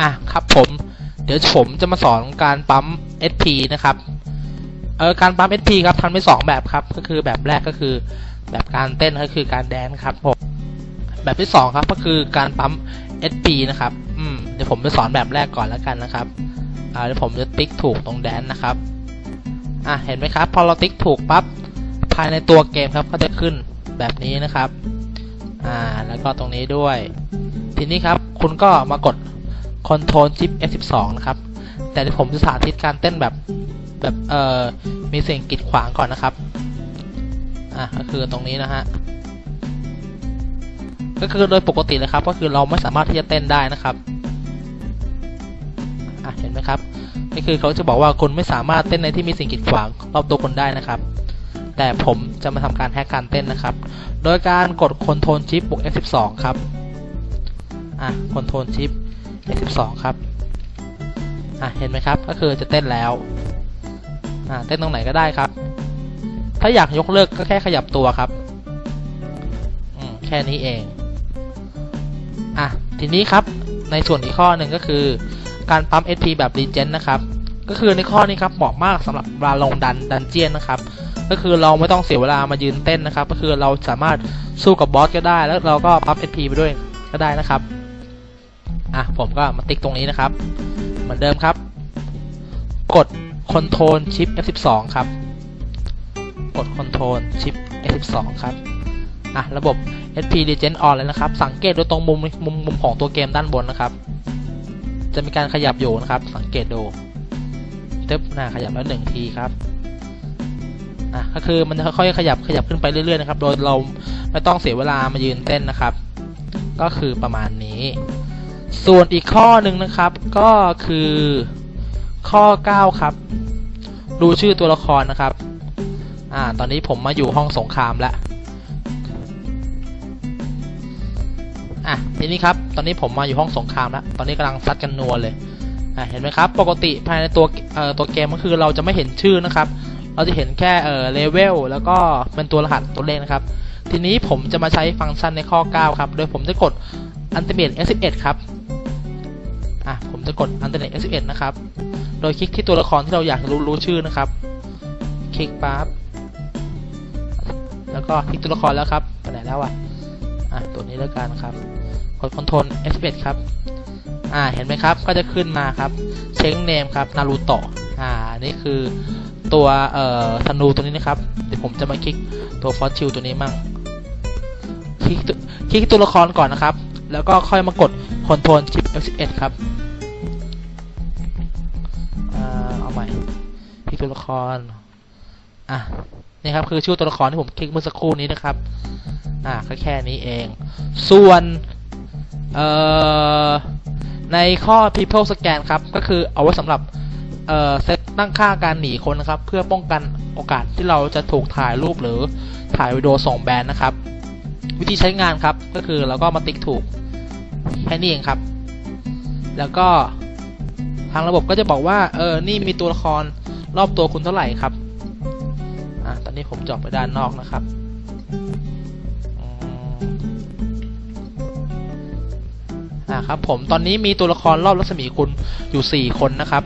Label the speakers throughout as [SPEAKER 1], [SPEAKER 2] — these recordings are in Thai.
[SPEAKER 1] อะครับผม เดี๋ยวผมจะมาสอนการปั๊ม SP นะครับ เออการปั๊ม SP ครับทำได้สองแบบครับ ก็คือแบบแรกก็คือแบบการเต้นก็คือการแดนครับผม แบบที่สองครับก็คือการปั๊ม SP นะครับ อืมเดี๋ยวผมจะสอนแบบแรกก่อนแล้วกันนะครับ อ่าเดี๋ยวผมจะติ๊กถูกตรงแดนนะครับ อะเห็นไหมครับ พอเราติ๊กถูกปั๊บภายในตัวเกมครับก็จะขึ้นแบบนี้นะครับ อ่า แล้วก็ตรงนี้ด้วย ทีนี้ครับ คุณก็มากด Ctrl Shift F12 นะครับ แต่ผมจะสาธิตการเต้นแบบแบบเอ่อมีสิ่งกีดขวางก่อนนะครับ อะก็คือตรงนี้นะฮะ ก็คือโดยปกติเลยครับ ก็คือเราไม่สามารถที่จะเต้นได้นะครับ อะเห็นไหมครับนี่คือเขาจะบอกว่าคุณไม่สามารถเต้นในที่มีสิ่งกีดขวางรอบตัวคุณได้นะครับ แต่ผมจะมาทำการแฮกการเต้นนะครับ โดยการกด Ctrl Shift บวก F12 ครับ อะ Ctrl Shift F12 ครับ อะ เห็นไหมครับ ก็คือจะเต้นแล้ว อ่า เต้นตรงไหนก็ได้ครับ ถ้าอยากยกเลิกก็แค่ขยับตัวครับ อืม แค่นี้เอง อะ ทีนี้ครับ ในส่วนอีกข้อหนึ่งก็คือ การปั๊ม SP แบบ Regen นะครับ ก็คือในข้อนี้ครับเหมาะมากสำหรับเวลาลงดันดันเจียนนะครับก็คือเราไม่ต้องเสียเวลามายืนเต้นนะครับ ก็คือเราสามารถสู้กับบอสก็ได้ แล้วเราก็ปั๊ม SP ไปด้วยก็ได้นะครับ อะผมก็มาติ๊กตรงนี้นะครับ เหมือนเดิมครับ กด Ctrl Shift F12 ครับ กด Ctrl Shift F12 ครับอะระบบ SP Regen on เลยนะครับ สังเกตดูตรงมุมมุมมุมของตัวเกมด้านบนนะครับ จะมีการขยับอยู่นะครับ สังเกตดูเตึ๊บน่าขยับแล้วหนึ่งทีครับอะก็คือมันจะค่อยๆขยับขยับขึ้นไปเรื่อยๆนะครับ โดยเราไม่ต้องเสียเวลามายืนเต้นนะครับ ก็คือประมาณนี้ ส่วนอีกข้อหนึ่งนะครับ ก็คือข้อ 9 ครับ ดูชื่อตัวละครนะครับ อ่า ตอนนี้ผมมาอยู่ห้องสงครามแล้ว อะ ทีนี้ครับ ตอนนี้ผมมาอยู่ห้องสงครามแล้ว ตอนนี้กำลังซัดกันนัวเลย อะ เห็นไหมครับ ปกติภายในตัวเอ่อตัวเกมก็คือเราจะไม่เห็นชื่อนะครับ เราจะเห็นแค่เอ่อเลเวลแล้วก็เป็นตัวรหัสตัวเลขนะครับ ทีนี้ผมจะมาใช้ฟังก์ชันในข้อ 9 ครับ โดยผมจะกด Ultimate S11 ครับ อะ ผมจะกด Ultimate S11 นะครับ โดยคลิกที่ตัวละครที่เราอยากรู้รู้ชื่อนะครับ คลิกปั๊บ แล้วก็คลิกตัวละครแล้วครับ ไปไหนแล้วอะ อะ ตัวนี้แล้วกันครับ กด Ctrl S11 ครับ อ่า เห็นไหมครับ ก็จะขึ้นมาครับ เช็งเนมครับ นารูโตะ อ่า นี่คือตัวเอ่อธนูตัวนี้นะครับ เดี๋ยวผมจะมาคลิกตัวฟอสชิลตัวนี้มั่ง คลิกตัวคลิกตัวละครก่อนนะครับ แล้วก็ค่อยมากด Ctrl Shift F11 ครับอ่าเอาใหม่คลิกตัวละครอะนี่ครับคือชื่อตัวละครที่ผมคลิกเมื่อสักครู่นี้นะครับ อ่าก็แค่นี้เอง ส่วนเอ่อในข้อ people scan ครับ ก็คือเอาไว้สำหรับเอ่อเซตตั้งค่าการหนีคนนะครับ เพื่อป้องกันโอกาสที่เราจะถูกถ่ายรูปหรือถ่ายวิดีโอส่งแบนนะครับ วิธีใช้งานครับก็คือเราก็มาติ๊กถูกแค่นี้เองครับ แล้วก็ทางระบบก็จะบอกว่าเออนี่มีตัวละครรอบตัวคุณเท่าไหร่ครับอะตอนนี้ผมจอบไปด้านนอกนะครับอ่าครับผมตอนนี้มีตัวละครรอบรัศมีคุณอยู่สี่คนนะครับ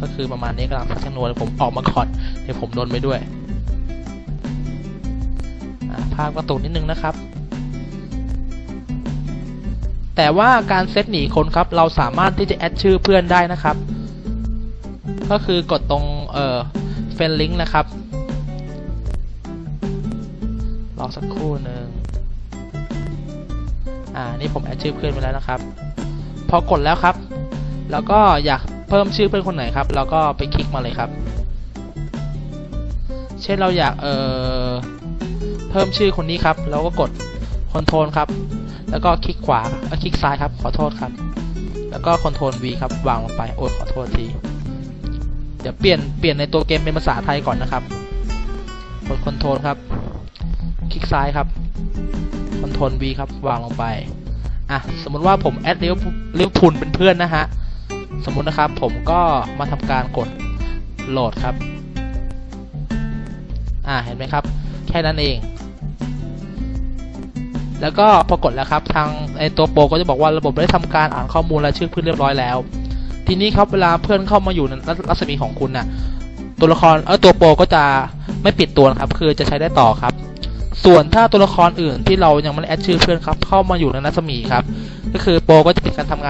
[SPEAKER 1] ก็คือประมาณนี้กำลังพัฒนวนผมออกมาก่อนเดี๋ยวผมโดนไปด้วย ภาพกระตุกนิดนึงนะครับ แต่ว่าการเซตหนีคนครับ เราสามารถที่จะแอดชื่อเพื่อนได้นะครับ ก็คือกดตรงเอ่อเฟนลิงก์นะครับรอสักครู่หนึ่งอ่า นี่ผมแอดชื่อเพื่อนไปแล้วนะครับ พอกดแล้วครับ แล้วก็อยากเพิ่มชื่อเพื่อนคนไหนครับ เราก็ไปคลิกมาเลยครับ เช่นเราอยากเอ่อ พิ่มชื่อคนนี้ครับเราก็กดคอนโทรลครับ แล้วก็คลิกขวาเอ้ยคลิกซ้ายครับ ขอโทษครับ แล้วก็คอนโทรล V ครับ วางลงไป โอ้ยขอโทษที เดี๋ยวเปลี่ยน เปลี่ยนในตัวเกมเป็นภาษาไทยก่อนนะครับ กดคอนโทรลครับ คลิกซ้ายครับ คอนโทรล V ครับ วางลงไป อะ สมมติว่าผมแอดเลิฟลิฟพูลเป็นเพื่อนนะฮะ สมมุตินะครับ ผมก็มาทำการกดโหลดครับ อ่า เห็นไหมครับ แค่นั้นเอง แล้วก็ปรากฏแล้วครับทางไอตัวโปรก็จะบอกว่าระบบได้ทำการอ่านข้อมูลและชื่อเพื่อนเรียบร้อยแล้ว ทีนี้ครับเวลาเพื่อนเข้ามาอยู่ในรัศมีของคุณน่ะตัวละครเออตัวโปรก็จะไม่ปิดตัวนะครับ คือจะใช้ได้ต่อครับ ส่วนถ้าตัวละครอื่นที่เรายังไม่ได้แอดชื่อเพื่อนครับ เข้ามาอยู่ในรัศมีครับ ก็คือโปรก็จะปิดการทำงาน